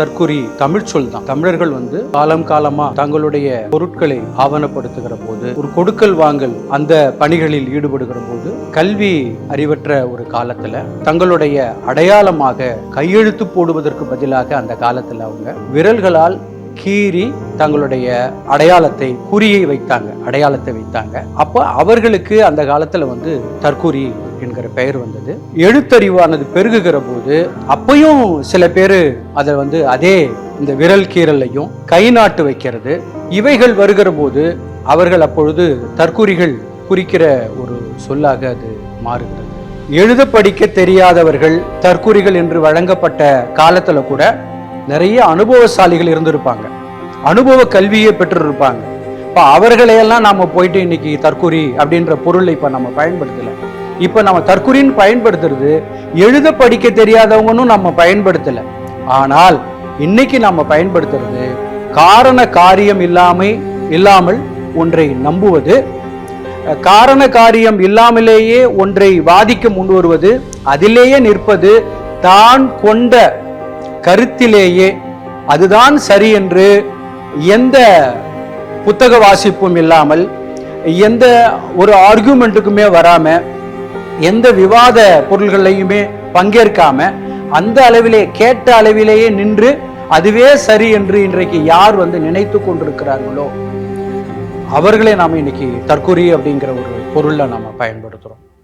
தற்குறி தமிழ் சொல் தான். தமிழர்கள் வந்து காலம் காலமா தங்களுடைய பொருட்களை ஆவணப்படுத்துகிற போது ஒரு கொடுக்கல் வாங்கல் அந்த பணிகளில் ஈடுபடுகிற போது கல்வி அறிவற்ற ஒரு காலத்துல தங்களுடைய அடையாளமாக கையெழுத்து போடுவதற்கு பதிலாக அந்த காலத்துல அவங்க விரல்களால் கீறி தங்களுடைய அடையாளத்தை குறியை வைத்தாங்க அடையாளத்தை வைத்தாங்க. அப்போ அவர்களுக்கு அந்த காலத்துல வந்து தற்குறி என்கிற பெயர் வந்தது. எழுத்தறிவானது பெருகுகிற போது அப்பையும் சில பேர் அதை வந்து அதே இந்த விரல் கீரலையும் கை நாட்டு வைக்கிறது. இவைகள் வருகிற போது அவர்கள் அப்பொழுது தற்குறிகள் குறிக்கிற ஒரு சொல்லாக அது மாறுகிறது. எழுத படிக்க தெரியாதவர்கள் தற்குறிகள் என்று வழங்கப்பட்ட காலத்தில் கூட நிறைய அனுபவசாலிகள் இருந்திருப்பாங்க. அனுபவ கல்வியை பெற்றிருப்பாங்க. இப்போ அவர்களையெல்லாம் நாம போயிட்டு இன்னைக்கு தற்குறி அப்படின்ற பொருளை இப்போ நம்ம பயன்படுத்தலை. இப்போ நம்ம தற்குறின்னு பயன்படுத்துறது எழுத படிக்க தெரியாதவங்கன்னு நம்ம பயன்படுத்தலை. ஆனால் இன்னைக்கு நம்ம பயன்படுத்துறது காரண காரியம் இல்லாமை இல்லாமல் ஒன்றை நம்புவது காரண காரியம் இல்லாமலேயே ஒன்றை வாதிக்க முன் வருவது அதிலேயே நிற்பது தான் கொண்ட கருத்திலேயே அதுதான் சரி என்று எந்த புத்தக வாசிப்பும் இல்லாமல் எந்த ஒரு ஆர்குமெண்ட்டுக்குமே வராமல் எந்த விவாத பொருள்களையுமே பங்கேற்காம அந்த அளவிலே கேட்ட அளவிலேயே நின்று அதுவே சரி என்று இன்றைக்கு யார் வந்து நினைத்து கொண்டிருக்கிறார்களோ அவர்களே நாம் இன்னைக்கு தற்கொலை அப்படிங்கிற ஒரு பொருளை நாம பயன்படுத்துறோம்.